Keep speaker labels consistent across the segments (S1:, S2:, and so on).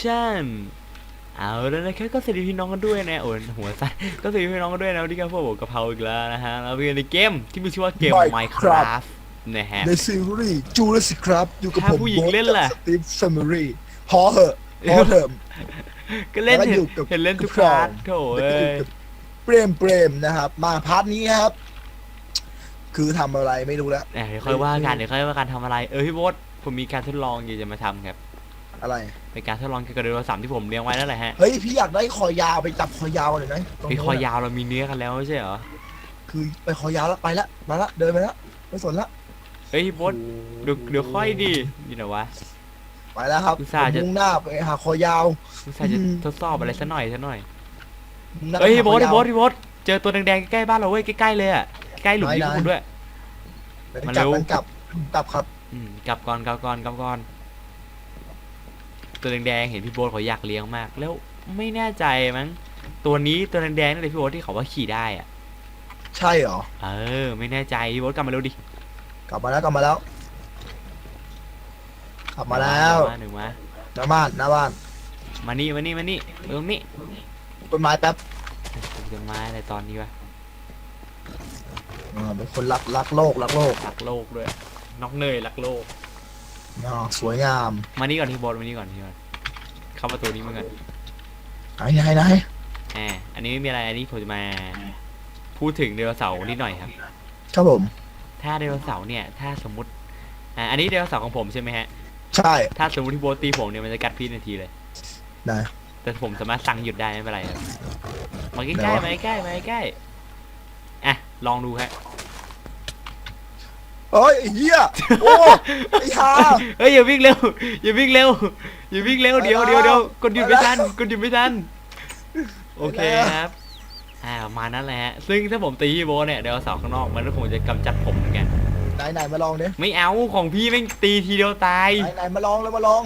S1: อคชั่นเอาแล้วนะครับก็สวัสดีพี่น้องกันด้วยนะโอ้ยหัวสั่นก็สวัสดีพี่น้องกันด้วยนะวันนี้ก็พวกผมกะเพราอีกแล้วนะฮะเราเรียนในเกมที่มีชื่อว่าเกม
S2: Minecraft
S1: Minecraft นะฮะ
S2: ในซีรีส์จูเลสิครับอยู่กับ
S1: ถ้า
S2: ผม
S1: ผู้หญิงเล่นล่ะ
S2: สตีฟแฟมิลี่พอเหอะพอเถอะ
S1: ก็เล่น
S2: แล้วก็
S1: เห็
S2: อนยู่กับ
S1: เห็นเล่นทุก
S2: ทุก
S1: พาร์ท
S2: ฟอร์ม
S1: โถ
S2: แล้ว
S1: เอ้
S2: ก็อยู่
S1: ย
S2: กับเปรมเปรมนะครับ มาพาร์ทนี้ครับ คือทำอะไรไม่รู้แล้ว
S1: เดี๋ยวค่อยว่ากันเดี๋ยวค่อยว่ากันทำอะไร เออพี่โบ๊ทผมมีการทดลองอยากจะมาทำครับ
S2: อะไร
S1: เป็นการทดลองเกี่ยวกับไดโนเสาร์ที่ผมเลี้ยงไว้นั่นแหละฮะ
S2: เฮ้ยพี่อยากได้คอยาวไปจับคอยาวหน่อยไหมตรง
S1: ไอ
S2: นู้น
S1: คอยาวเรามีเนื้อกันแล้วไม่ใช่เหรอ
S2: คือไปคอยาวแล้วไปละมาละเดินไปละไม่สนละ
S1: เฮ้ยพี่โบ๊ทเดี๋ยวเดี๋ยวค่อยดีอยู่ไหนวะ
S2: ไปแล้วครับ
S1: อุตส่าห์จะ
S2: ผมมุ่งหน้าไปหาคอยาว
S1: สงสัยจะ
S2: อืม
S1: ทดสอบอะไรสักหน่อยสักหน่อย
S2: มุ่งหน้า
S1: เฮ้ย
S2: ไป
S1: พี่โบ๊ท
S2: หา
S1: พี่โบ๊ทพี่โบ๊ทเจอตัวแดงๆใกล้ๆบ้านเราเว้ยใกล้ๆเลยอะใกล้หลุม
S2: ไหน
S1: นี้
S2: ไหน
S1: คุณด้วย
S2: คอยาว
S1: มา
S2: กลับ
S1: เร็ว
S2: มันกลับกลับครับ
S1: อืมกลับก่อนกลับก่อนกลับก่อน ตัวแดงๆเห็นพี่โบ๊ทเขาอยากเลี้ยงมาก แล้วไม่แน่ใจมั้งตัวนี้ตัวแดงๆนั่นเลยพี่โบ๊ทที่เขาว่าขี่ได้อะ
S2: ใช่เหรอ
S1: เออ ไม่แน่ใจพี่โบ๊ทกลับมาเร็วดิ
S2: กลับมาแล้วกลับมาแล้ว กลับมาแล้ว
S1: หนึ่งมา
S2: หน้าบ้านหน้าบ้าน
S1: มานี่มานี่มานี่ตรงนี้
S2: ต้นไม้แป๊บ
S1: ผมจะมาอะไรตอนนี้วะ
S2: อ่าเป็นคนรักรักโลกรักโลก
S1: รักโลกด้วยน้องเนยรักโลก
S2: อ่าสวยงาม
S1: มานี่ก่อนที่โบ๊ทมานี่ก่อนที่ก่อนเข้าประตูนี้มาก่อน
S2: ไหนไหนไหน
S1: แหมอันนี้ไม่มีอะไรอันนี้ผมจะมาพูดถึงไดโนเสาร์นิดหน่อยครับ
S2: ครับผม
S1: ถ้าไดโนเสาร์เนี่ย ถ้าสมมติอ่าอันนี้ไดโนเสาร์ของผมใช่ไหมฮะ
S2: ใช่
S1: ถ้าสมมติที่โบทตีผมเนี่ยมันจะกัดพี่ทันทีเลย
S2: ไหน
S1: แต่ผมสามารถสั่งหยุดได้ไม่เป็นไรครับมาใก
S2: ไหน
S1: ล้ๆ
S2: วะ
S1: มาใกล้ๆมาใกล้ๆอะลองดูฮะ
S2: เฮ้ยไอ้เหี้ยโอ้ไอ้ห่า
S1: เฮ้ยอย่าวิ่งเร็วอย่าวิ่งเร็วอย่าวิ่งเร็วเดี๋ยว
S2: ไปแล้ว
S1: เดี๋ยวเดี๋ยวกดหยุดไม่
S2: ไปแล้ว
S1: ทันกดหยุดไม่ทันโอเค
S2: ไปแล้ว
S1: ครับอ่าประมาณนั้นแหละฮะซึ่งถ้าผมตีพี่โบทเนี่ยไดโนเสาร์ข้างนอกมันก็คงจะกำจัดผมเหมือนกัน
S2: ไหนไหนมาลองดิ
S1: ไม่เอาของพี่แม่งตีทีเดียวตาย
S2: ไหนไหนมาลองแล้วมาลอง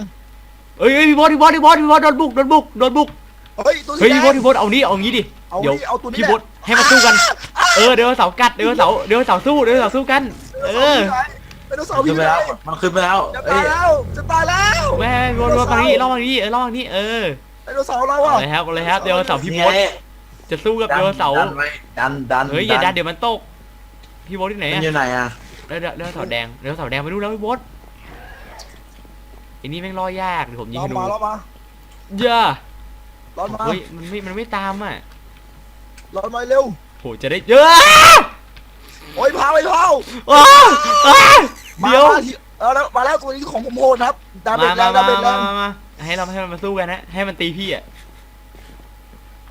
S1: เอ้ยเอ้ยพี่โบอสพี่โบอสพี่โบอสพี่โบอสโดนบุกโดนบุกโดนบุก
S2: เฮ้ยตัว
S1: เฮ้ย
S2: สี
S1: พี่
S2: แด
S1: โบองสพี่โบอสเอานี้เอางี้ดิ
S2: เอา
S1: เดี๋ยว
S2: นี่เอาตัวนี้
S1: พี่
S2: แหละ
S1: โบอสให้มาสู้กัน เออเดี๋ยวเสาร์กัดเดี๋ยวเสาร์เดี๋ยวเสาร์สู้เดี๋ยวเสาร์สู้กัน เออ
S2: ไดโนเสาร์
S3: ขึ้
S2: พี่
S3: นไป
S2: ไหน
S3: แล้ว มันขึ้นไปแล้ว
S2: จะ
S3: เอ้
S2: ตายยแล้วจะตายแล้ว
S1: แม่โบอสโบอสมาทางนี้ล่อมาทางนี้เออล่อมาทางนี้เออ
S2: ไดโนเสาร์เรา
S1: เอา
S2: อะ
S1: เลยครับเอาเลยครับเดี๋ยวเสาร์พี่โบอส
S3: นี่ไง
S1: จะสู้กับเดี๋ยวเสาร์
S3: ดันไว้ดันดัน
S1: เฮ้ยอย่าดันเดี๋ยวมันตกพี่โบอสที่ไหน
S3: มัน
S1: อะ
S3: อยู่ไหนอะ
S1: เดี๋ยวเดี๋ยวเดี๋ยวเสาร์แดงเดี๋ยวเสาร์แดงไปดูแล้วพี่โบอสไอ้นี่แม่งล่อยากเดี๋ยวผมยิง
S2: รอ
S1: ให้ดู
S2: มาร้อนมา
S1: เย่า
S2: ร้อนมา
S1: เฮ้ยมันไม่มันไม่ตามอะ
S2: ร้อนมาเร็ว
S1: โหจะได้เยอะ
S2: โอ้ยพาไปพาว
S1: อ้าวอ้าว
S2: มา
S1: เดี๋ยว
S2: มาที่เอาแล้วมาแล้วตัวนี้ของผมโหดครับดาเม
S1: มา
S2: จแร
S1: มาง
S2: ดา
S1: มา
S2: เมจแร
S1: มางมามาให้เราให้มันมาสู้กันนะ ให้มันตีพี่อะ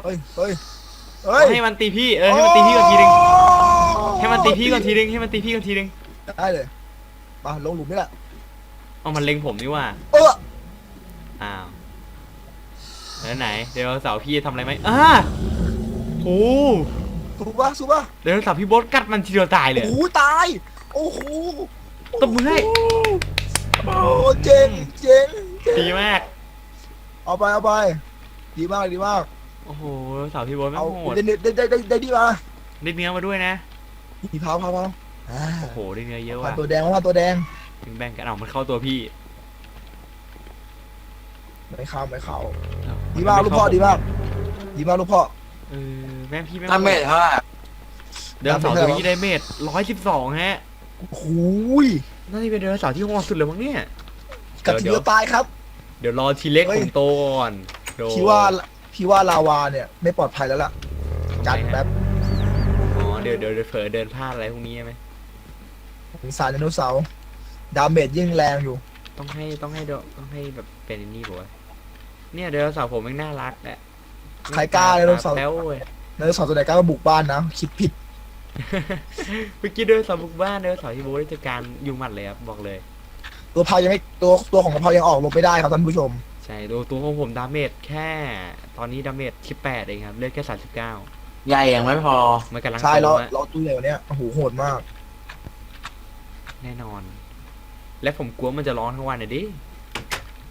S2: เฮ้ยเฮ้ยเฮ้ย
S1: ให้มันตีพี่ เออ ให้มันตีพี่ก่อนทีนึง ให้มันตีพี่ก่อนทีนึง ให้มันตีพี่ก่อนทีนึง
S2: ได้เลยมาลงหลุมนี่แหละ
S1: เอามันเล็งผมนี่ว่า
S2: เออ
S1: อ้าว แล้วไหน เดี๋ยวเสาร์พี่ทำอะไรไหมอ่าโอ้
S2: สู้ปะสู้ปะ
S1: เดี๋ยวเสาร์พี่โบดกัดมันทีเดียวตายเลย
S2: โอ้โหตาย โอ้โห
S1: ตบมือให้
S2: โอ้เจ๋งเจ๋งเจ๋ง
S1: ดีมาก
S2: เอาไปเอาไป ดีมากดีมาก
S1: โอ้โหเสาร์พี่โบดไม่
S2: เอา
S1: งโหด
S2: ได้ได้ได้ได้ได้ดีมา
S1: ได้เนื้อมาด้วยนะ
S2: มีพาวพาวพาวอ่า
S1: โอ้โหได้เนื้อเยอะ
S2: ผ่า
S1: ว่ะ
S2: นตัวแดงผ่านตัวแดง
S1: ถึงแบ่งกันเอามันเข้าตัวพี่
S2: ไม่เข้าไม่เข้า
S1: เอ้
S2: ดีมากลูกพ่อดีมากดีมากลูกพ่อ
S1: เออแม่งพี่แม่ง
S3: ถ้าเมทเท่าไหร่
S1: เดือนสองตัวนี้ได้เมตรร้อยสิบสองฮะ
S2: โอ้โห
S1: น่าจะเป็นเดือนสองที่โหดสุดเลยมั้งเนี่ย
S2: กัดที
S1: เดี๋
S2: เดี
S1: ยว
S2: ยวตายครับ
S1: เดี๋ยวรอทีเล็ก
S2: เฮ้ย
S1: ผมโตก่อนโด
S2: พี่ว่าพี่ว่าลาวาเนี่ย ไม่ปลอดภัยแล้วล่ะ
S1: ทำ
S2: จัด
S1: ไมฮะ
S2: แบบ
S1: อ๋อเดี๋ยวเดี๋ยวเดี๋ยวเผลอเดินพลาดอะไรพวกนี้ใช่ไหม
S2: สงสารไดโนเสาร์ดาเมจยิ่งแรงอยู่
S1: ต้องให้ต้องให้โดต้องให้แบบเป็นอันนี่ป่ะเนี่ยเดือนสาวผมมันน่ารักแหละ
S2: ใครกล้าไดโนเสาร์
S1: แล้วเว้ย
S2: ไดโนเสาร์ตัวไหนกล้ามาบุกบ้านนะ คิดผิด
S1: เมื่อกี้เดือนสาวบุกบ้านเดือนสาวที่โบได้จัดการยุงหมัดเลยครับบอกเลย
S2: ตัวพาวยังไม่ตัวตัวของกระเพรายังออกลงไม่ได้ครับท่านผู้ชม
S1: ใช่ตัวตัวของผมดาเมจแค่ตอนนี้ดาเมจที่แปดเองครับเลือดแค่สามสิบเก้า
S3: ใหญ่ยังไม่พอ
S1: มันกำลัง
S2: ใช่
S1: โต
S2: เรา
S1: ฮะ
S2: เราตัวใหญ่กว่านี้โอ้โหโหดมาก
S1: แน่นอน และผมกลัวมันจะร้อนทั้งวันเลยดิ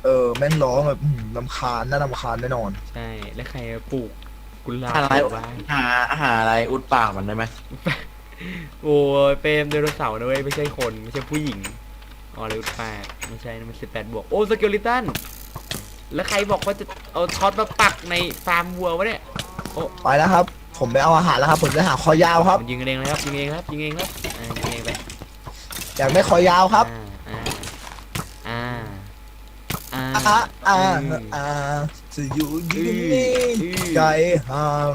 S2: เออแม่งร้องแบบอื้อหือลำคาญน่าลำคาญแน่นอน
S1: ใช่ และใครปลูกกุหลาบ
S3: อะไร
S1: ปลูกบ้าน
S3: หาหาอะไรอุดปากมันได้ไหม
S1: โอ้ยเปรมไดโนเสาร์นะเว้ยไม่ใช่คนไม่ใช่ผู้หญิงอ๋อเลยแปดไม่ใช่นะมันสิบแปดบวกโอ้สเกลิตันแล้วใครบอกว่าจะเอาท็อตมาปักในฟาร์มวัววะเนี่ย
S2: ไปแล้วครับ ผมไปเอาอาหารแล้วครับ ผมจะหาคอยาวครับ
S1: มันยิงกันเองเลยครับยิงเองครับยิงเองครับอ่ายิงเองไป
S2: อยากได้คอยาวครับ
S1: อ่าอ่า อ่า
S2: อ่าอ่าจะอยู่ยืนนิ่ง
S1: อืม
S2: ไกลห่าง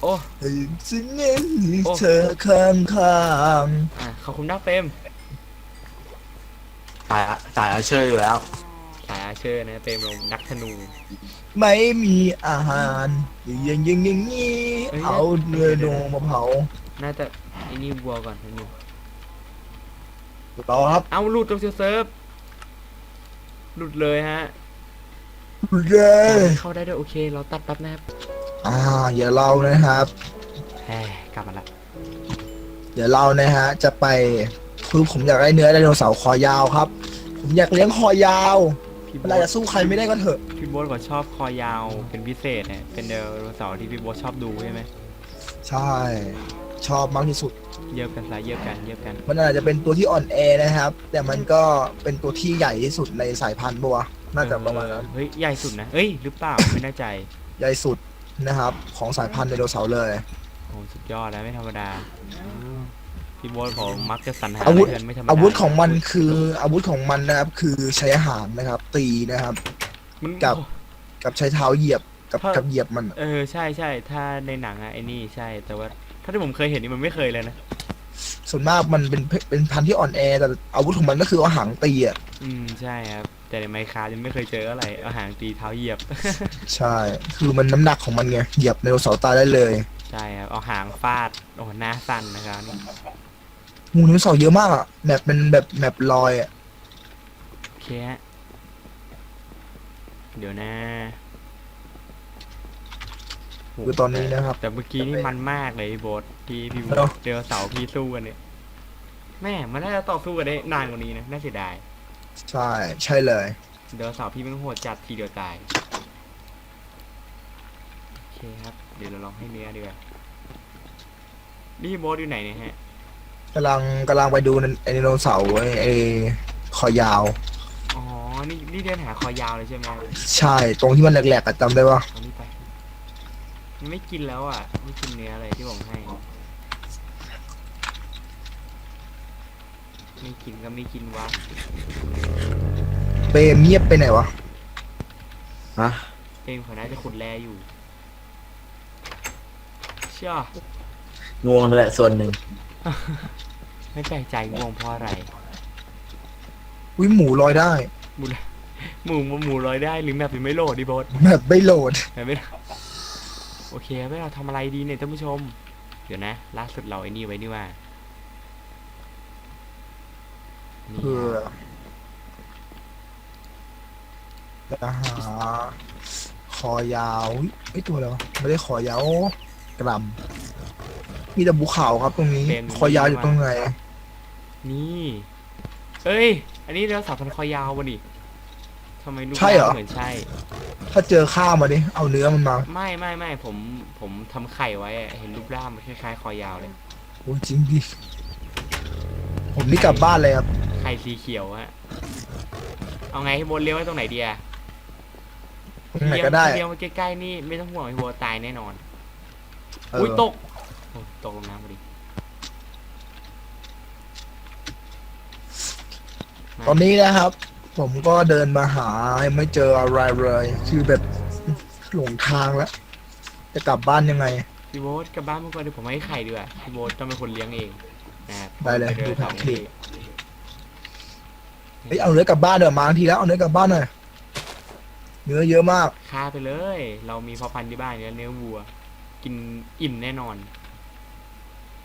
S1: โอ้
S2: ให้จะเน้น
S1: โอ้
S2: เธอข้างข้าง
S1: อ่าขอบคุณนักเฟรม
S3: สายอะสายอาเชอร์อยู่แล้ว
S1: สายอาเชอร์นะเฟรมเรานักธนู
S2: ไม่มีอาหารยังยังยังนี้
S1: เอ้ย
S2: เอาเนื้อโนมาเผา
S1: น่าจะไอ้นี่วัวก่อนนิดนึง
S2: ต่อครับ
S1: เอาลุดตรงเซิร์ฟ หลุดเลยฮะ
S2: เย้
S1: เข้าได้ด้วยโอเค เราตัดแป๊บนะครับ
S2: อ่าอย่าเรานะครับ
S1: แหมกลับมาละ
S2: เดี๋ยวเรานะฮะ จะไปคือผมอยากได้เนื้อไดโนเสาร์คอยาวครับ ผมอยากเลี้ยงคอยาว
S1: พี่
S2: เว
S1: โบ๊
S2: ลา
S1: ท
S2: จะสู้ใครไม่ได้ก็เถอะ
S1: พี่โบ๊ทก็ชอบคอยาวเป็นพิเศษเนี่ยเป็นไดโนเสาร์ที่พี่โบ๊ทชอบดูใช่ไหม
S2: ใช่ ชอบมากที่สุด
S1: เยียบกันซะเยียบกันเยียบกัน
S2: มันอาจจะเป็นตัวที่อ่อนแอนะครับ แต่มันก็เป็นตัวที่ใหญ่ที่สุดในสายพันธุ์ปะวะน่าจะประมาณนั้น
S1: เฮ้ยใหญ่สุดนะเอ้ยหรือเปล่าไม่แน่ใจ
S2: ใหญ่สุดนะครับ ของสายพันธุ์ไดโนเสาร์เลย
S1: โอ้สุดยอดแล้วไม่ธรรมดาพี่โบ๊ทผมมักจะสรรหา
S2: อาวุธ
S1: อะไรกันไม่ธรรมดา
S2: อาวุธของมันคืออาวุธของมันนะครับ คือใช้อาหารนะครับ ตีนะครับ
S1: มัน
S2: กับ กับใช้เท้าเหยียบกับ
S1: เพราะ
S2: กับเหยียบมัน
S1: เออใช่ใช่ถ้าในหนังอะไอ้นี่ใช่แต่ว่า ถ้าที่ผมเคยเห็นนี่มันไม่เคยเลยนะ
S2: ส่วนมากมันเป็นเป็นพันธุ์ที่อ่อนแอแต่อาวุธของมันก็คือเอาหางตีอะ
S1: อืมใช่ครับ แต่ในไมค์คายังไม่เคยเจออะไรเอาหางตีเท้าเหยียบ
S2: ใช่ คือมันน้ำหนักของมันไงเหยียบไดโนเสาร์ตายได้เลย
S1: ใช่ครับเอาหางฟาดโอ้โหหน้าสั่นนะครับนี่
S2: งูไดโนเสาร์เยอะมากอะแบบเป็นแบบแบบลอยอะ
S1: โอเคฮะเดี๋ยวนะโห
S2: คือตอนนี้นะครับ
S1: แต่เมื่อกี้นี่มันมากเลยพี่โบทที่พี่โบ
S2: เนอะ
S1: ทเจอเสาร์พี่สู้กันเนี่ยแม่มันน่าจะต่อสู้กันได้นานกว่านี้นะน่าเสียดาย
S2: ใช่ใช่เลย
S1: เดี๋ยวเสาร์พี่มันโหดจัดทีเดียวตายโอเคครับ เดี๋ยวเราลองให้เนื้อดีกว่านี่พี่โบทอยู่ไหนเนี่ยฮะ
S2: กำลังกำลังไปดูไอไดโนเสาร์ไอ้ไอคอยาว
S1: อ๋อนี่นี่เดินหาคอยาวเลยใช่ไหม
S2: ใช่ตรงที่มันแหลกๆอะจำได้ปะ
S1: เอานี่ไป มันไม่กินแล้วอะ ไม่กินเนื้ออะไรที่ผมให้ ไม่กินก็ไม่กินวะ
S2: เปรมเงียบไปไหนวะ
S3: ฮะ
S1: เองเขาน่าจะขุดแร่อยู่ เชื่อ
S3: ง่วงนั่นแหละส่วนหนึ่ง
S1: ไม่แปลกใจงงเพราะอะไร
S2: วิหมูลอยได้
S1: หมูหมูหมูลอยได้หรือแมปยังไม่โหลดดิโบส
S2: แบบไม่โหลด
S1: แมปไม่ โอเคไม่เราทำอะไรดีเนี่ยท่านผู้ชม เดี๋ยวนะ ล่าสุดเราไอ้นี่ไว้นี่ว่านี่
S2: เพื่อจะหาคอยาวไอ้ยตัวอะไรวะไม่ได้คอยาวกระหลำมีแต่ภูเขาครับตรงนี้ คอยาวอยู่ตรงไหน
S1: นี่เอ้ย อันนี้เรือสาวพันคอยาววะนี่ทำไมรูป
S2: ใช่เหรอ
S1: ร่างเหมือนใช่
S2: ถ้าเจอข้าวมาดิ เอาเนื้อมันมา
S1: ไม่ไม่ไม่ผมผมทำไข่ไว้อะเห็นรูปร่างมันคล้ายๆ คอยาวเลย
S2: โอ้จริงดิ ผมนี่กลับบ้านเลยครับ
S1: ไข่สีเขียวฮะ เอาไงให้โบนเลี้ยวไว้ตรงไหนดีอะ
S2: ตรงไหนก็ได้
S1: เลี้ยวมาใกล้ๆนี่ไม่ต้องห่วงไอ้โบตายแน่นอน
S2: เออ
S1: อุ้ยตกโอ้ตกลงน้ำพอดีมา
S2: ตอนนี้นะครับ ผมก็เดินมาหาไม่เจออะไรเลยคือแบบหลงทางแล้ว จะกลับบ้านยังไง
S1: พี่โบทกลับบ้านมาก่อนเดี๋ยวผมให้ไข่ดีกว่าพี่โบทต้องเป็นคนเลี้ยงเองนะครับ
S2: ได้เลย
S1: ผมป
S2: ดู
S1: น
S2: แผ
S1: สอนง
S2: ที่เฮ้ยเอาเนื้อกลับบ้านเดี๋ยวมาทีแล้วเอาเนื้อกลับบ้านหน่อยเนื้อเยอะมาก
S1: ฆ่าไปเลย เรามีพอพันธุ์ที่บ้านเนื้อเนื้อวัว กินอิ่มแน่นอน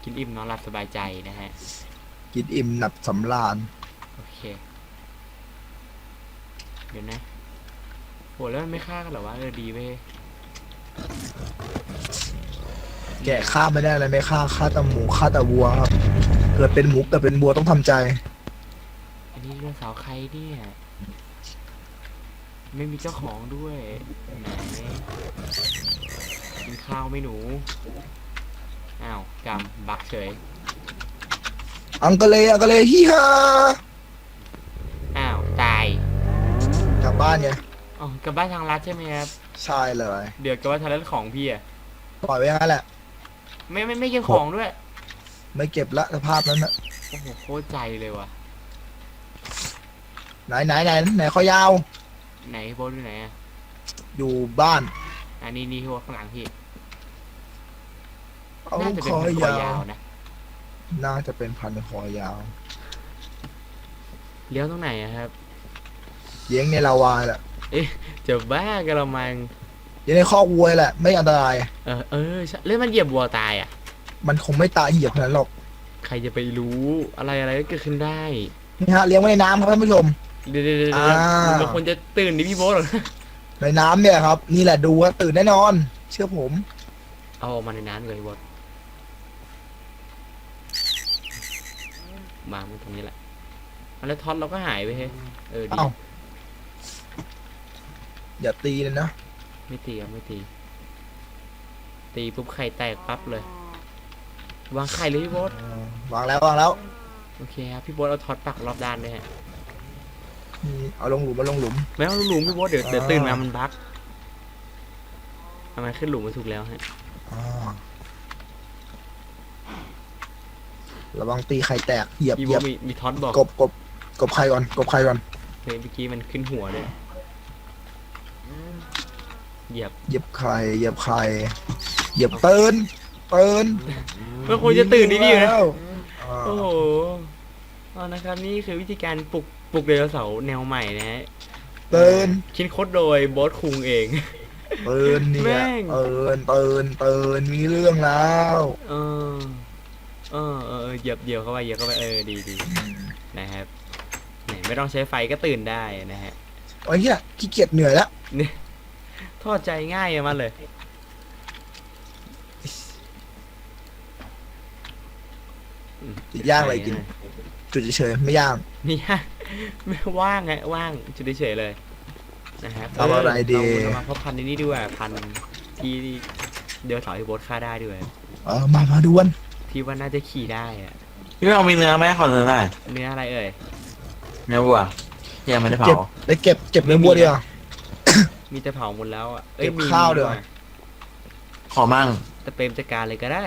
S1: กินอิ่มนอนหลับสบายใจนะฮะ
S2: กินอิ่มหนับสำราญ
S1: โอเค เดี๋ยวนะโหแล้วมันไม่ฆ่ากันเหรอวะเออดีเว้ย
S2: แกะฆ่าไม่ได้อะไรไม่ฆ่าฆ่าแต่หมูฆ่าแต่วัวครับเกิดเป็นหมูเกิดเป็นวัวต้องทำใจ
S1: อันนี้เรื่องสาวใครเนี่ยไม่มีเจ้าของด้วยไหนกินข้าวไหม่หนูอ้าวกำบักเฉย
S2: อังกะเลอังกะเลฮิฮา
S1: อ้าว ตาย
S2: กลั บบ้านไง
S1: อ๋อกลับบ้านทางลัดใช่ไหมครับ
S2: ใช่เลย
S1: เดี๋ยวกลับบ้านทางลัดของพี่อะ
S2: ปล่อยไว้งั้นแหละ
S1: ไม่ไม่ไม่เก็บของด้วย
S2: ไม่เก็บละสภาพนั้นนะ
S1: โอ้โหโคตรใจเลยว่ะ
S2: ไหนไหนไหนไหนคอยาว
S1: ไหนโบทอยู่ไหนอะ
S2: อยู่บ้าน
S1: อันนี้นี่ที่ว่าข้างหลังพี่
S2: เอา
S1: น่าจะเป็น
S2: คอ
S1: พันคอยา
S2: ยา
S1: ววนะ
S2: น่าจะเป็นพันธุ์คอยาว
S1: เลี้ยวตรงไหนอะครับ
S2: เลี้ยงในลาวาแหละ
S1: จะบ้ากระมัง
S2: เลี้ยงในคอกวัวแหละไม่อันตราย
S1: เออเออใช่แล้วมันเหยียบวัวตายอะ
S2: มันคงไม่ตายเหยียบขนาดนั้นหรอก
S1: ใครจะไปรู้อะไรอะไรก็เกิดขึ้นได้
S2: นี่ฮะเลี้ยงไว้ในน้ำครับท่านผู้ชม
S1: เดี๋ยวเดี๋ยวเดี๋ยว
S2: อ่า
S1: บางคนจะตื่นดิพี่โบ๊ทหรอกนะ
S2: ในน้ำเนี่ยครับ นี่แหละดูว่าตื่นแน่นอน เชื่อผม
S1: เอาออกมาในน้ำเลยพี่โบ๊ทมามันตรงนี้แหละแล้วท็อตเราก็หายไปเฮ้ยเออดี
S2: เอ้า อย่าตีเลยนะ
S1: ไม่ตีครับไม่ตี ตีปุ๊บไข่แตกปั๊บเลย วางไข่เลยพี่โบ๊ท
S2: วางแล้ววางแล้ว
S1: โอเคครับพี่โบ๊ทเอาท็อตปักรอบด้านด้วยฮะ
S2: นี่เอาลงหลุมมาลงหลุม
S1: ไม่ต้องหลุมพี่โบ๊ทเดี๋ยวเดี๋ยว
S2: อ่า
S1: ตื่นมามันบั๊กทำไมขึ้นหลุมมาถูกแล้วฮะ
S2: อ่าระวังตีไข่แตกเหยียบ
S1: พี่
S2: เหยี
S1: โบ๊
S2: ย
S1: ท
S2: บ
S1: มีมีท็อตบอก
S2: กบกบกบไข่ก่อนกบไข่ก่อน
S1: เฮ้ยเมื่อกี้มันขึ้นหัวเลย เหยียบ
S2: เหยียบไข่เหยียบไข่เหยียบเตินเติน
S1: เมื่อควรจะตื่นดิพี่อยู่นะ
S2: แล้วอ่า
S1: โอ้โหเอานะครับนี่คือวิธีการปลุกปลุกไดโนเสาร์แนวใหม่นะฮะ
S2: เติน
S1: คิดค้นโดยโบอสคุงเอง
S2: เตินเนี่
S1: แม่
S2: ย
S1: ง
S2: เตินเตินเตินมีเรื่องแล้ว
S1: เออเออเออเออเหยียบเหยียบเข้าไปเหยียบเข้าไปเออดีดีนะครับไหนไม่ต้องใช้ไฟก็ตื่นได้นะฮะ
S2: โอ้ยเฮียขี้เกียจเหนื่อยแล้ว
S1: ทอดใจง่ายอะมันเลยอืม
S2: จะย่างอะไรกิน จุดเฉยๆไม่ย่าง
S1: ไม่ยากไม่ว่างไงว่างจุดเฉยๆเลยนะครับ
S2: ทำอะไรดี
S1: เเรามาเพาะพันธุ์ในนี้ด้วยพันธุ์ที่เดี๋ยวสาวที่โบสฆ่าได้ด้วย
S2: เออมามาดวน
S1: ที่ว่าน่าจะขี่ได้อะ
S3: พี่เอามีเนื้อไหมขอเนื้อหน่อย
S1: เนื้ออะไรเอ่ย
S3: เนื้อวัวที่ยังไม่ได้
S2: เก็บ
S3: เผา
S2: ได้เก็บเก็บเนื้อบัวดีกว่า
S1: มีแต่เผาหมดแล้วอะเอ้ย
S2: เก็บ
S1: มี
S2: ข้าว
S1: มี
S2: ด้วย
S3: ขอมั่ง
S1: แต่เปรมจัดการเลยก็ได้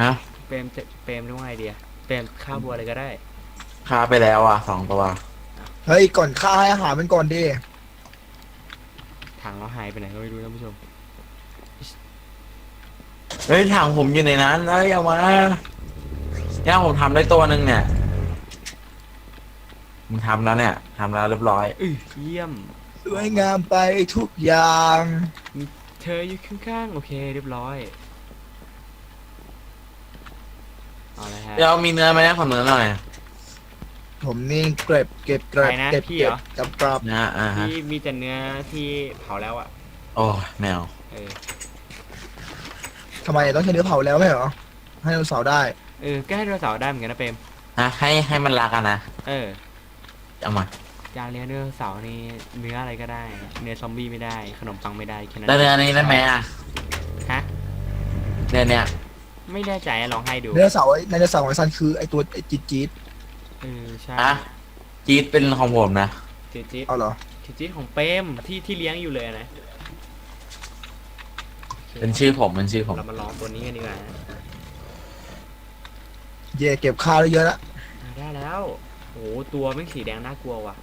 S3: ฮะ
S1: เปรมจะเปรมเรียกว่าไงเดียเปรมข้าวบัวอะไรก็ได้
S3: ฆ่าไปแล้วอะสองตัว
S2: เฮ้ยก่อนข้าให้อาหารมันก่อนดิ
S1: ถังเราหายไปไหนก็ไม่รู้ท่านผู้ชม
S3: เฮ้ยถังผมอยู่ในนั้นแล้วอย่ามาย่าผมทำได้ตัวหนึ่งเนี่ยมึงทำแล้วเนี่ยทำแล้วเรียบร้อย
S1: อื้อเยี่ยม
S2: สวยงามไปทุกอย่าง
S1: เธออยู่ข้างๆโอเค เรียบร้อยเอาละฮะ
S3: เดี๋ยวมีเนื้อไหมขอเนื้อหน่อย
S2: ผมนี่เก็บเก็บเก็บ
S1: ใครนะ
S2: เก็บ
S1: พี่
S2: เก็
S1: เห
S2: บ
S1: รอ
S2: กับกรับ
S3: นะอ่าฮะ
S1: ที่มีแต่เนื้อที่เผาแล้วอะ
S3: โอ้ยแมว
S1: เออ
S2: ทำไมต้องใช้เนื้อเผาแล้วไม่เหรอ ให้เราเสาร์ได้
S1: เออก็ให้ไดโนเสาร์ได้เหมือนกันนะเปรม
S3: นะให้ให้มันรักกันนะ
S1: เออ
S3: เอามา
S1: อยากเลี้ยงไดโนเสาร์นี่เนื้ออะไรก็ได้ เนื้อซอมบี้ไม่ได้ ขนมปังไม่ได้แค่นั้น
S3: แล้วเนื้อนี้ได้ไหมอะ
S1: ฮะ
S3: เนื้อเนี่ย
S1: ไม่แน่ใจอะลองให้ดู
S2: เนื้อเสาร์ในเนื้อเสาร์ของซันคือไอตัวไอจี๊ดจี๊ด
S1: เออใช่
S3: อะจี๊ดเป็นของผมนะ
S1: จีดจีด
S2: เอาเหรอ
S1: จีดจีดของเปรมที่ที่เลี้ยงอยู่เลยนะโอค
S3: เป็นชื่อผมเป็นชื่อผม
S1: เรามาลองตัวนี้กันดีกว่านะ
S2: เย่เก็บข้าวได้เยอะแล้ว
S1: อ่าได้แล้วโอ้โหตัวแม่งสีแดงน่ากลัวว่ะ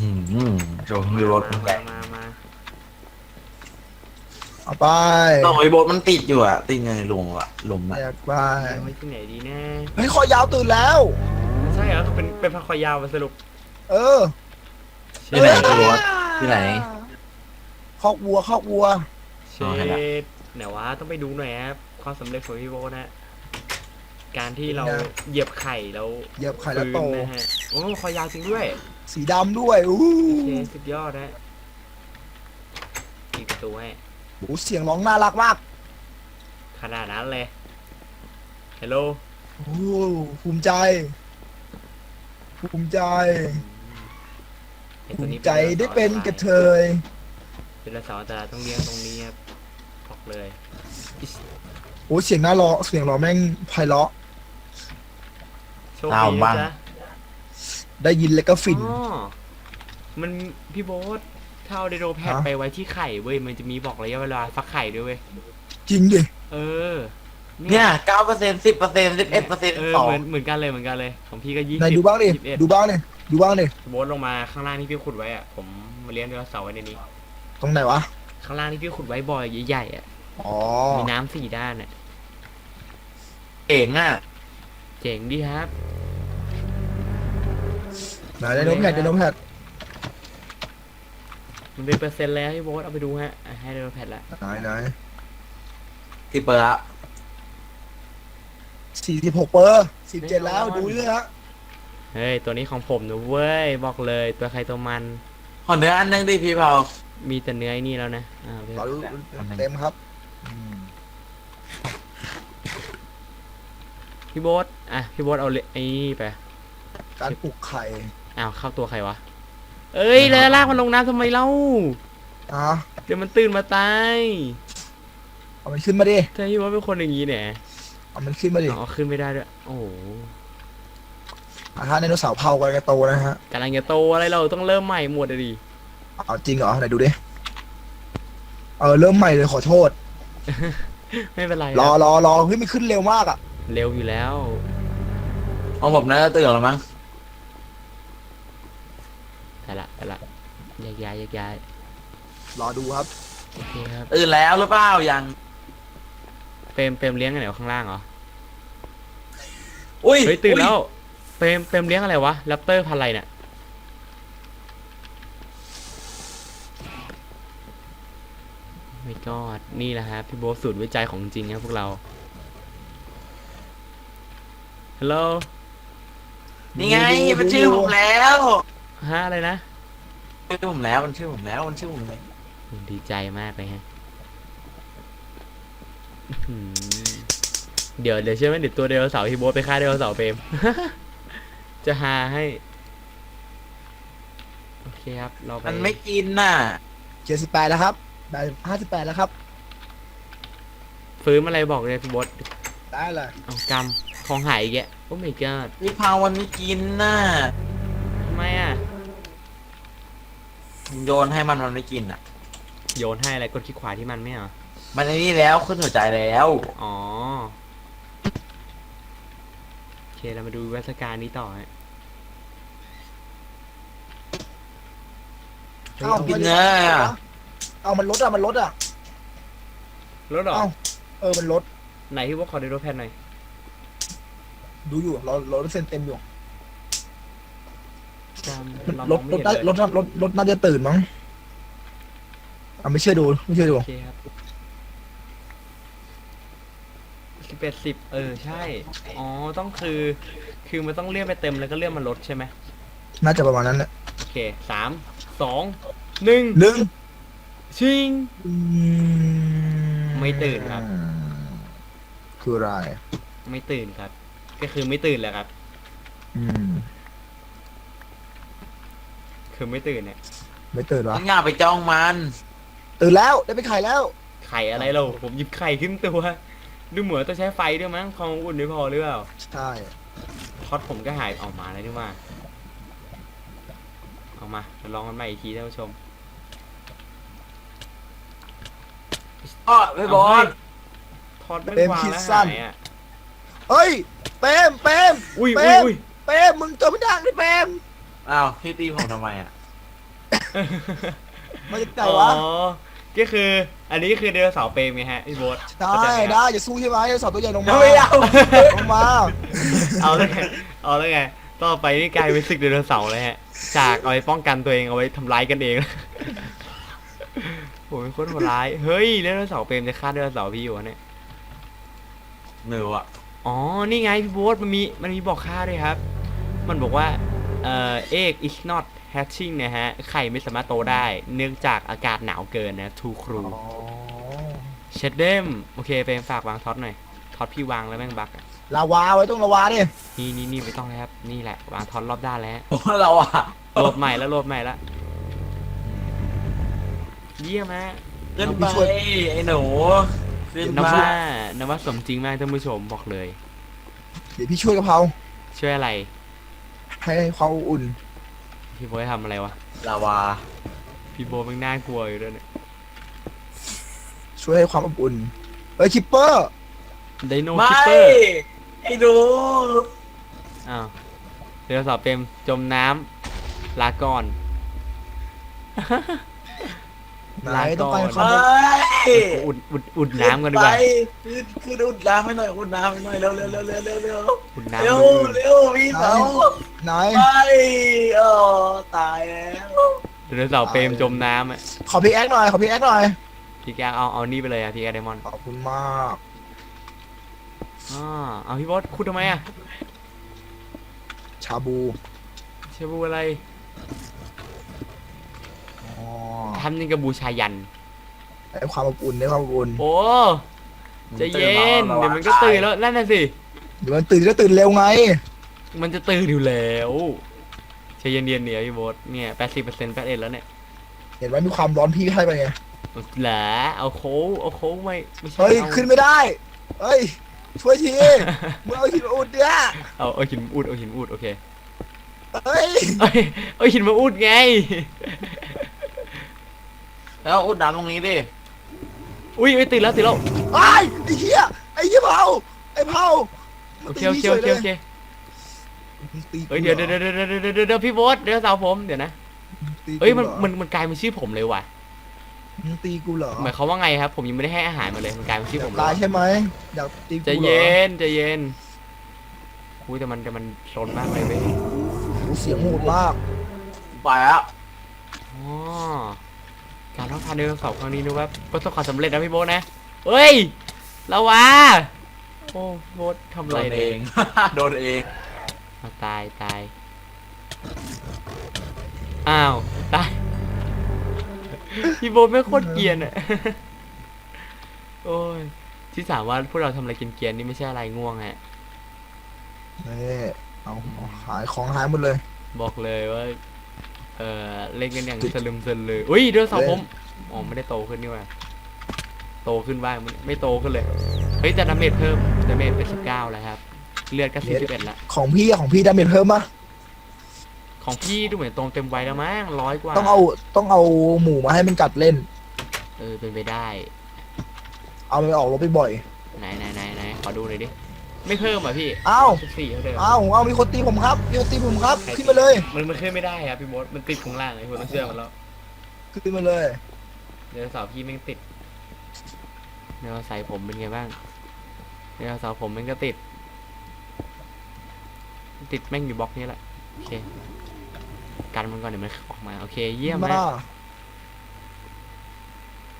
S3: อืมโจมีรถ
S1: มา
S3: แร
S1: มางมามา
S2: เอาไป
S3: ต้องไอ้รถมันติดอยู่อะ ติดอยู่ในหลุมอะหลุมอะ
S2: แยกไป
S1: เอาไว้ที่ไหนดีนะ
S2: เฮ้ยคอยาวตื่นแล้ว
S1: ใช่เหรอเป็นเป็นพักคอยาวมาสรุป
S2: เออ
S3: ที่ไหนคือรถที่ไหน
S2: คอกวัวคอกวัว
S1: เช
S3: เอาให้ละ
S1: ดไหนวะต้องไปดูหน่อยครับความสำเร็จของพี่โบนะ การที่เราเหยียบไข่แล้ว
S2: เหยียบไข่แล้ว
S1: ฟื้น
S2: โต
S1: นะฮะโอ้คอยาวจริงด้วย
S2: สีดำด้วยอู้
S1: โอเคสุดยอดนะอีกประตูให้
S2: โหเสียงร้องน่ารักมาก
S1: ขนาดนั้นเลยฮัลโหล
S2: โอ้ภูมิใจ ภูมิใจภูมิใจได้เป็นกระเทย
S1: เป็นละสาวแต่ต้องเลี้ยงตรงนี้ครับบอกเลย
S2: โอ้เสียงน่ารอเสียงร้องแม่งไพเราะ
S1: โชค
S3: เอา
S1: ดี
S3: บ้าง
S1: นะจ๊ะ
S2: ได้ยินแล้วก็ฟิน
S1: อ๋อมันพี่โบ๊ทถ้าเอาไดโดแพด
S2: ฮะ
S1: ไปไว้ที่ไข่เว้ยมันจะมีบอกระยะเวลาฟักไข่ด้วยเว้ย
S2: จริงดิ
S1: เออ
S3: เนี่ยเก้าเปอร์เซ็นต์สิบเปอร์เซ็นต์สิบเอ็ดเปอร์เซ็นต์
S1: เออ
S3: สอง
S1: เหมือนเหมือนกันเลยเหมือนกันเลย ของพี่ก็ยี่
S2: ไหน
S1: สิบ
S2: ดูบ้างดิ
S1: ยี่สิบเอ็ด
S2: ดูบ้างดิ ดูบ้างดิ
S1: โบ๊ทลงมาข้างล่างที่พี่ขุดไว้อะผมมาเลี้ยงไดโนเสาร์ไว้ในนี้
S2: ตรงไหนวะ
S1: ข้างล่างที่พี่ขุดไว้บ่อยใหญ่ๆอะ
S2: อ๋อ
S1: มีน้ำสี่ด้านอะ
S3: เก่งอะ
S1: เจ๋งดีครับ
S2: ไหนไดโนแพดไดโนแพด
S1: มันเป็นเปอร์เซ็นต์แล้วพี่โบ๊ทเอาไปดูฮะอะให้ไดโนแพดละ
S2: ไหนไหน
S3: ที่เปิดละ
S2: สี่สิบหกเปอร์สิบเจ็ดแล้วดูเรื่องฮะ
S1: เฮ้ยตัวนี้ของผมนะเว้ยบอกเลยตัวใครตัวมัน
S3: ขอเนื้ออันหนึงดิพี่เผา
S1: มีแต่เนื้อไอ้นี่แล้วนะอ่าไป
S2: รอดูเต็มครับอืม
S1: พี่โบ๊ทอะพี่โบ๊ทเอาเลไอ้นี่ไป
S2: การปลูกไข่
S1: อ้าวเข้าตัวใครวะ เอ้ยแล้วลากมันลงน้ำทำไมเล่า
S2: อะ
S1: เดี๋ยวมันตื่นมาตาย
S2: เอามันขึ้นมาดิ
S1: ถ้าพี่ว่าเป็นคนอย่างนี้เนี่ย
S2: เอามันขึ้นมาดิ
S1: อ๋อขึ้นไม่ได้ด้วย โอ้โห
S2: อาหารไดโนเสาร์เผากันกระโตนะฮะ
S1: กำลังจะโตอะไรเราต้องเริ่มใหม่หมดอะดิ
S2: เอาจริงเหรอไหนดูดิ เออเริ่มใหม่เลยขอโทษ
S1: ไม่เป็นไร
S2: รอ
S1: ครับ
S2: รอรอเฮ้ยมันขึ้นเร็วมากอะ
S1: เร็วอยู่แล้ว
S3: ของผมน่าจะตื่นแล้วมั้ง
S1: แต่ละแต่ละแยกย้ายแยกย้าย
S2: รอดูครับ
S1: โอเคครับ
S3: ตื่นแล้วหรือเปล่ายัง
S1: เปรมเปรมเลี้ยงกันไหนวะข้างล่างเหรอ
S3: อุ้ย
S1: เฮ้ยตื่นแล้วเปรมเปรมเลี้ยงอะไรวะแรปเตอร์พันธุ์อะไรเนี่ยไม่กอดนี่แหละครับพี่โบ๊ทสูตรวิจัยของจริงครับพวกเราฮัลโหล
S3: นี่ไงมันชื่อผมแล้ว
S1: ฮะอะไรนะ
S3: ชื่อผมแล้วมันชื่อผมแล้วมันชื่อผมแล้ว
S1: ดีใจมากเลยฮะอื้อหือเดี๋ยวเดี๋ยวเชื่อไหมเดี๋ยวตัวไดโนเสาร์ที่โบ๊ทไปฆ่าไดโนเสาร์เปรมจะหาให้ โอเคครับ เราไป
S3: มันไม่กินน่ะ
S2: เจ็ดสิบแปดแล้วครับได้ห้าสิบแปดแล้วครับ
S1: ฟื้นอะไรบอกเลยพี่โบ๊ท
S2: ได้เลย
S1: เอากำของหายอีกแกโอ้ my god
S3: พี่เผามันไม่กินน่ะ
S1: ทำไมอะ
S3: โยนให้มันมันไม่กินอะ
S1: โยนให้อะไรกดคลิกขวาที่มันไม่เหรอ
S3: มันไอ้นี่แล้วขึ้นหัวใจแล้ว
S1: อ๋อ โอเค เรามาดูวิวัฒการนี้ต่อฮะ
S2: เอ้า
S3: กินเนื้ออะ
S2: เอามันลดอะ มันลดอะ
S1: รถเหรอ
S2: เอ้า เออ มันลด
S1: ไหนพี่โบ๊ทขอดูรถแพนหน่อย
S2: ดูอยู่รอรอเซ็นเต็มอยู่
S1: จำเรา
S2: ร
S1: ม
S2: ถ
S1: องไม่
S2: รถ
S1: เห็น
S2: น่า
S1: เลย
S2: รถรถรถน่าจะตื่นมั้งอะไม่เชื่อดูไม่เชื่อดู
S1: โอเคครับสิบเอ็ดสิบเออใช่ อ๋อต้องคือ คือมันต้องเลื่อนไปเต็มแล้วก็เลื่อนมาลดใช่ไหม
S2: น่าจะประมาณนั้นแหละ
S1: โอเคสามสองหนึ่ง
S2: หนึ่ง
S1: ชิง
S2: อื
S1: ไม่ตื่นครับ
S2: คืออะไร
S1: ไม่ตื่นครับ ก็คือไม่ตื่นแหละครับ
S2: อืม
S1: คือไม่ตื่นเนี่ย
S2: ไม่ตื่นวะ
S3: ต้องอย่าไปจ้องมัน
S2: ตื่นแล้วได้ไปไข่แล้ว
S1: ไข่อะไรเราผมหยิบไข่ขึ้นตัวดูเหมือนต้องใช้ไฟด้วยมั้งความอุ่นไม่พอหรือเปล่า
S2: ใช่
S1: ท็อตผมก็หายออกมาแล้วนี่ว่าเอามาเราลองกันใหม่อีกทีท่านผู้ชม
S3: ก็ไม่บอ
S1: เา
S3: ส
S1: เฮ้ยทอดไม่วางแล้วหายอะ
S2: เฮ้ยเปรมเปรม
S1: อุ้ย
S2: เปร
S1: อุ้ย
S2: ม
S1: อุ้ย
S2: เปรมมึงตัวไม่ดังดิเปรม
S3: อ้าวพี่ตีผมทำไมอะ
S2: มาจากไหน
S1: อ๋อ
S2: วะ
S1: ก็คืออันนี้คือเดลเสาร์เปรมไงฮะพี่โบ๊ท
S2: ได้
S1: เข้าใจหม
S2: ได้อย่าสู้ใช่ไหมอย่าสอบตัวใหญ่ลงมา
S3: ไม่เอา
S2: ลงมา
S1: เอาแล้วไงเอาแล้วไงต่อไปนี่กลายเป็นศึกเดลเสาร์เลยฮะ จากเอาไว้ป้องกันตัวเองเอาไว้ทำร้ายกันเองโอ้ยโคตรโหดร้าย เฮ้ยเดลเสาร์เปรมจะฆ่าเดลเสาร์พี่อยู่วะเนี่ย
S3: หนูอะ
S1: อ๋อนี่ไงพี่โบ๊ทมันมีมันมีบอกค่าด้วยครับ มันบอกว่า เอ่อ egg is not hatching นะฮะ ไข่ไม่สามารถโตได้ เนื่องจากอากาศหนาวเกินนะ ทูครู
S2: อ๋อ
S1: เชดเดมโอเคเปรมฝากวางท็อตหน่อย ท็อตพี่วางแล้วแม่งบักอะ
S2: ลาวาไว้ต้องลาวาดิ
S1: นี่นี่นี่ไม่ต้องแล้วครับ นี่แหละ วางท็อตรอบด้านแล้ว
S3: เพราะเราอะ
S1: โหลดใหม่แล้วโหลดใหม่แล้วเยี่ยมฮะ
S3: ขึ้นไปไอ้หนูขึ้น
S1: นับ
S3: มา
S1: ว่านบว่าสมจริงมากท่านผู้ชมบอกเลย
S2: เดี๋ยวพี่ช่วยกะเพรา
S1: ช่วยอะไร
S2: ให้ให้ความอบอุ่น
S1: พี่โบททำอะไรวะ
S3: ลาวา
S1: พี่โบทมันน่ากลัวอยู่ด้วยเนี่ย
S2: ช่วยให้ความอบอุ่นเฮ้ยคิปเปอร์
S1: ไดโน
S3: ไม่
S1: คิปเปอร์
S3: ไอ้ดู
S1: อ้าวเรือสอบเต็มจมน้ำลาก่อน
S2: ไหนต้องไป
S1: ลาก่อน
S2: ข้างบน
S3: เฮ้ย
S1: อุดอุดอุดน้ำกันดีกว่า
S3: ไปคือคืออุดน้ำให้หน่อยอุดน้ำให้หน่อยเร็วเร็วเร็วเร็วเร็วเร็ว
S1: อุด
S3: เร็
S1: น้ำ
S3: ว
S1: มือ
S3: เร็วพี่สาว
S2: ไหน
S3: ไปเออตายแล้ว
S1: เรือสอบเปรมจมน้ำอะ
S2: ขอพี่แอคหน่อยขอพี่แอคหน่อย
S1: พี่แกเอาเอานี่ไปเลยอะพี่แกไดมอนด์
S2: ขอบคุณมาก
S1: อ่าเอาพี่โบอสคุณทำไมอะ
S2: ชาบู
S1: เชื่อบูอะไร
S2: อ๋อ
S1: ทำยังกับบูชายัน
S2: ให้ความอบอุ่นให้ความอบอุ่น
S1: โอ้ใจะเย็นเดี๋ยวมันก็ตื่นแล้วนั่นน่ะสิ
S2: เดี๋ยวมันตื่นก็ตื่นเร็วไง
S1: มันจะตื่นอยู่แล้วใจเย็นๆเดี๋ยวพี่โบอสเนี่ยแปดสิบเปอร์เซ็นต์แปดเอ็ดแล้วเนี่ย
S2: เห็นไหมมีความร้อนพี่ให้ไปไง
S1: เหลาเอาโค้งเอาโค้งไม่ไม่ใช่
S2: เฮ้ย
S1: อา
S2: ขึ้นไม่ได้ เฮ้ย ช่วยทีมึงเอาหินมาอุดเนี่ย
S1: เอาเอาหินมาอุดเอาหินมาอุดโอเค
S2: เฮ้ย
S1: เอ้ยเอาหินมาอุดไง
S3: แล้วอุดน้ำตรงนี้ดิ
S1: อุ้ยอุ้ยตื่นแล้วตื่นแล้ว
S2: ไอ้ยไอ้เหี้ยไอ้เหี้ยเผาไอ้เผา
S1: โอเคโอเคโอเคโอเค
S2: ตี
S1: เฮ้ยเดี๋ยวเดี๋ยวเดี๋ยวเดี๋ยวเดี๋ยวเดี๋ยวเดี๋ยวพี่โบอสเดี๋ยวสาวผมเดี๋ยวนะ
S2: ตีกู
S1: เฮ้ยมัน
S2: หรอ
S1: มันมันกลายเป็นชื่อผมเลยว่ะ
S2: มึงตีกูเหรอ
S1: หมายความว่าไงครับ ผมยังไม่ได้ให้อาหารมาเลยมันกลายเป็นชื่อผม
S2: ตา
S1: แล้
S2: ยวใช่ไหมอยากตีกู
S1: ใจ
S2: เหรอ
S1: เย็นใจเย็นอุ้ยแต่มันแต่มันชนมากเลยเว้ย
S2: กูเสียงโหดมาก
S3: ไปแล้ว
S1: อ๋อ การท่องทานเดินเสาร์ครั้งนี้นึกว่าประสบความสำเร็จนะพี่โบทนะเฮ้ยละวะโอ้โบททำ
S3: โด
S1: อะไร
S3: นเอ
S1: เนี่ย
S3: ง โดนเอง
S1: เอาตายตายอ้าวตายพี่โบทไม่งโคตรเกรียนอะโอ้ยที่สามว่าพวกเราทำอะไรเกรียนๆนี่ไม่ใช่อะไรง่วงฮะ
S2: นี่เอาเอาหายของหายหมดเลย
S1: บอกเลยว่า เออเล่นกันอย่างสลึมสลืออุ้ยเดือสาวผมอ๋อไม่ได้โตขึ้นนี่หว่าโตขึ้นบ้างมันไม่โตขึ้นเลย เฮ้ยแต่ดาเมจเพิ่มดาเมจเป็นสิบเก้าแล้วครับ เลือดก็สี่สิบเอ็ดละ
S2: ของพี่อะของพี่ดาเมจเพิ่มปะ
S1: ของพี่ดูเหมือนตรงเต็มไว้แล้วมั้งร้อยกว่า
S2: ต้องเอาต้องเอาหมูมาให้มันกัดเล่น
S1: เออเป็นไปได้
S2: เอาไปออกรบไปบ่อย
S1: ไหนไหนไหนไหนขอดูหน่อยดิ ไม่เพิ่มอะพี่
S2: อ้าว
S1: สิบสี่เท่าเดิม
S2: อ้าวอ้าวมีคนตีผมครับมีคนตีผมครับ ขึ้นมาเลย
S1: มันมันขึ้นไม่ได้ครับพี่มดมันติดข้างล่างไอ้พวกต้องเชื่อมันแล้ว
S2: ขึ้นมาเลย
S1: เดี๋ยวสาวพี่แม่งติดเดี๋ยวใส่ผมเป็นไงบ้างเดี๋ยวสาวผมมันก็ติด ติดแม่งอยู่บล็อกนี้แหละโอเคกันมันก่อนเดี๋ยวมันออกมาโอเคเยี่ยม
S2: มา
S1: นะ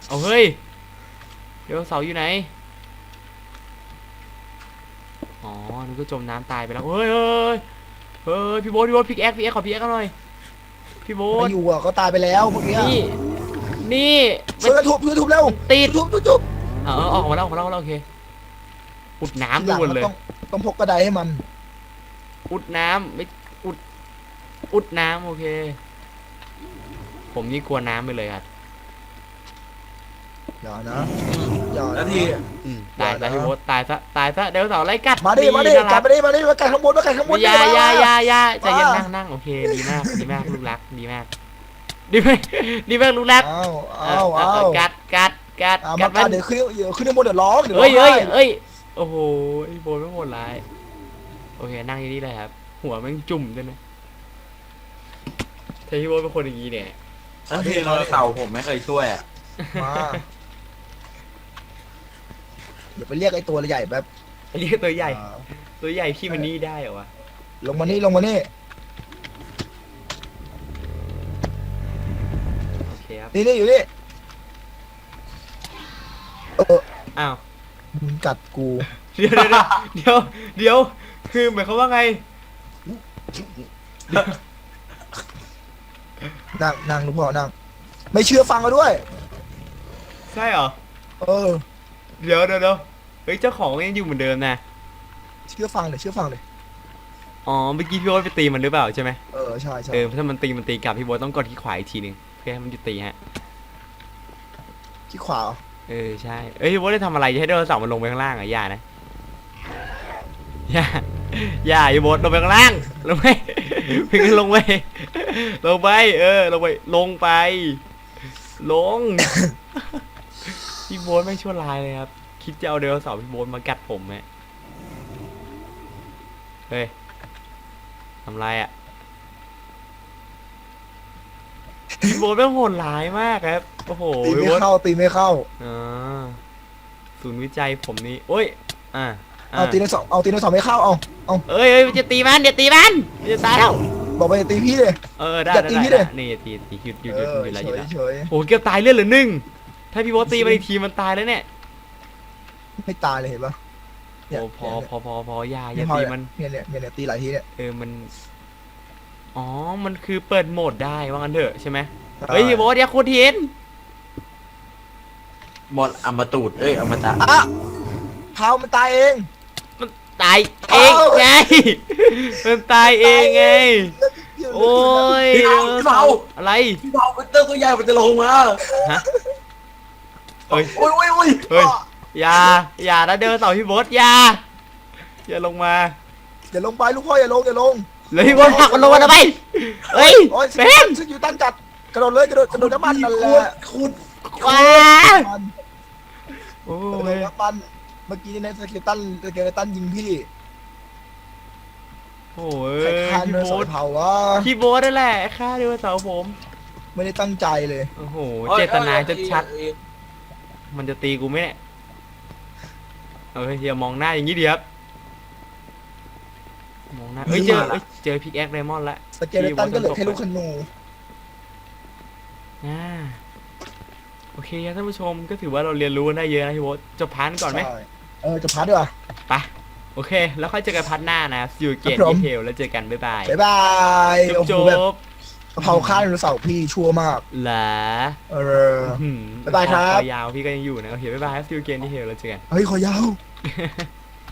S1: เอาเฮ้ยเดี๋ยวเสาอยู่ไหนอ๋อ นึกว่าจมน้ำตายไปแล้วเฮ้ยเฮ้ยเฮ้ยพี่โบ๊ทพี่โบ๊ทพิกแอคพี่แอคขอพิกแอคหน่อยพี่โบ๊ท
S2: ไม่อยู่อะก็ตายไปแล้วเมื่อกี้
S1: นี่นี่
S2: ช่วยกันทุบช่วยทุบเร็ว
S1: ติด
S2: ทุบทุบทุบ
S1: เออออกมาแล้วออกมาแล้วออกมาแล้วโอเคอุดน้ำ
S2: ทีห
S1: ดู
S2: ลัง
S1: เลย
S2: ต้องต้องพกกระไดให้มัน
S1: อุดน้ำไม่อุดอุดน้ำโอเค ผมนี่กลัวน้ำไปเลยครับ
S2: อย่านะอย่า
S3: แล้ว
S2: นะ
S3: ที
S1: อืมตาย
S2: อย่า
S1: ซะ
S2: นะ
S1: พี่โบ๊ทตายซะตายซะเดี๋ยวเสาไล่กัด
S2: มาดิมาดิ
S1: น่
S2: กั
S1: รั
S2: ดมาดิมาดิมากัดข้างบนมากัดข้างบน
S1: อย่า
S2: ดิ
S1: อย่าอย่าอย่าใจเย็น
S2: ว่า
S1: นั่งนั่งโอเคดีมากดีมากลูกรักดีมากดีมากดีมากลูกรัก
S2: อ้าว
S1: เอ
S2: อ้าว
S1: อเออ
S2: อ้า
S1: เอ
S2: ว
S1: อกัดกัดกัด
S2: อ่า
S1: กั
S2: มา
S1: ด
S2: กั
S1: มั
S2: ด
S1: น
S2: เดี๋ยวขึ้นเดี๋ยวขึ้นในบนเดี๋ยวร้องเดี๋ยวร้
S1: เอ้
S2: อยง
S1: เอ้ย
S2: ไห้
S1: เอ้ยโอ้โหไอ้โบนไม่โหดร้ายโอเคนั่งที่นี่เลยครับ หัวแม่งจุ่มด้วยนะถ้าพี่โบนเป็นคนอย่างนี้เนี่ย
S3: แล้วทีเราเต่าผมไม่เคยช่วยอะ
S2: มา เดี๋ยวไปเรียกไอ้ตัวใหญ่แบบ
S1: ไอ้นี่ตัวใหญ่
S2: อ่า
S1: ตัวใหญ่พี่มันนี่ได้เหรอวะ
S2: ลงมานี่ลงมานี่
S1: โอเคครับ
S2: นี่นี่อยู่นี่เออ
S1: อ้าว
S2: มึงกัดกู
S1: เดี๋ยวเดี๋ยวเดี๋ยวเดี๋ยวคือหมายความว่าไง
S2: นั่งนั่งลูกพ่อนั่งไม่เชื่อฟังกันด้วย
S1: ใช่เหรอ
S2: เออ
S1: เดี๋ยวเดี๋ยวเดี๋ยวเฮ้ยเจ้าของยังอยู่เหมือนเดิมนะ
S2: เชื่อฟังเลยเชื่อฟังเลย
S1: อ๋อเมื่อกี้พี่โบ๊ทไปตีมันหรือเปล่าใช่ไหม
S2: เออใช่ใช่
S1: เออถ้ามันตีมันตีกลับพี่โบ๊ทต้องกดที่ขวาอีกทีหนึ่งเพื่อให้มันหยุดตีฮะ
S2: ที่ขวาเหรอ
S1: เออใช่ เอ้ยพี่โบ๊ทได้ทำอะไรจะให้ไดโนเสาร์มันลงไปข้างล่างอะอย่านะอย่าอย่าพี่โบ๊ทลงไปข้างล่างลงไปพี่ก็ลงไปลงไป เออลงไปลงไป ลง พี่โบ๊ทไม่งชั่วร้ายเลยครับ คิดจะเอาเดโนเสาร์พี่โบ๊ทมากัดผมไหมเฮ้ยทำไรอะ พี่โบ๊ทแม่งโหดร้ายมากครับ โอ้โห
S2: ตี
S1: พี่
S2: ไม่
S1: โบ๊ท
S2: เข้าตีไม่เข้า
S1: อ่าศูนย์วิจัยผมนี่โอ้ย อ่า
S2: เอาตีในสองเอาตีในสองไม่เข้าเอาเอา
S1: เอ้ยเอ้ยจะตีมันเดี๋ยวตีมันมันจะตายแล้ว
S2: บอกไปตีพี่เลย
S1: เออได้
S2: อย่า
S1: ได้
S2: ตี
S1: ได้
S2: พี่ดิ
S1: ได้นี่ตีตีหยุดหยุดหยุดหยุดหยุดแล้วหยุดแล้ว
S2: เฉย
S1: โอ้เกือบตายเลือดเหลือหนึ่ง ถ้าพี่โบ๊ทตีมาอีกทีมันตายแล้วเนี่ย
S2: ๆไม่ตายเลยเห็นปะเนี่
S1: โอ้
S2: ย
S1: พอพอพอพออย่าอ
S2: เนี่
S1: ย่าย
S2: พอ
S1: ตี
S2: เนี่ย
S1: มัน
S2: เนี่ยเนี่ยเนี่ยเนี่ยตีหลายทีเนี่ย
S1: เออมัน อ๋อ มันคือเปิดโหมดได้ว่างั้นเถอะใช่ไหมเฮ้ยพี่โบ๊ทอย่าโคตรเห็น
S3: หมดอมตูดเอ้ยอมตะ
S2: อะเท้ามันตายเอง
S1: ตายเอง
S2: เอ้า
S1: ไง มันตายเองไง โอ้ย
S3: พี่เอาพี่เบา
S1: อะไร
S3: พี่เบาเป็นเตอร์ตัวใหญ่มันจะลงมา
S1: ฮะ เฮ้ย
S3: โอ้ยโอ้ยโอ้ย
S1: เฮ้ย อย่า อย่านะเดินเสาพี่โบ๊ทอย่า อย่าลงมา
S2: อย่าลงไปลูกพ่ออย่าลงอย่าลง
S1: เลยพี่โบ๊ทผลักมันลงมาทำไมเฮ้ย
S2: โอ้ย
S1: เป็น
S2: ซึ่งอยู่ตั้งจัดกระโดดเลยกระโดดกระโดดน้ำมันนั่นแหละ
S3: ขุด
S1: ว้า
S2: มัน
S1: โอ้
S2: กระโด
S1: ย
S2: ดน้ำมันเมื่อกี้ในสเกลตันสเกลตันยิงพี่
S1: โอ้ย
S2: ใครฆ่า
S1: พี่
S2: เนื้อส
S1: โบ๊
S2: อ
S1: ท
S2: ยเผาวะ
S1: พี่โบ๊ทนั่นแหละฆ่าเดินเสาผม
S2: ไม่ได้ตั้งใจเลย
S1: โอ้โห เจตนาจะชัดๆ มันจะตีกูไหมเนี่ยเอ้ยอย่ามองหน้าอย่างนี้ดิครับมองหน้าเอ้ยเจอเอ้ยเจอพิกแอคไดมอนด์ละ
S2: สเกลตันก็เหลือแค่ลูกขนู
S1: อ่าโอเคครับท่านผู้ชมก็ถือว่าเราเรียนรู้กันได้เยอะนะพี่โบ๊ทจบพาร์ทก่อนไหม
S2: ใช่เออจะพัดด้วย
S1: ไปโอเค แล้วค่อยเจอกันพาร์ทหน้านะอยู่เกต
S2: ครับผม
S1: ดีเทลแล้วเจอกันบ๊ายบาย
S2: บ๊ายบาย
S1: จ
S2: โอ้
S1: บ
S2: โห
S1: จ
S2: แบบ
S1: บ
S2: กะเพราข้าวไดโนเสาร์พี่ชั่วมาก
S1: เหรอ
S2: เออ
S1: หืม
S2: บ๊ายบายครับ
S1: คอยาวพี่ก็ยังอยู่นะโอเคบ๊ายบายครับอยู่เกตดีเทลแล้วเจอกัน
S2: เฮ้ยขอยาว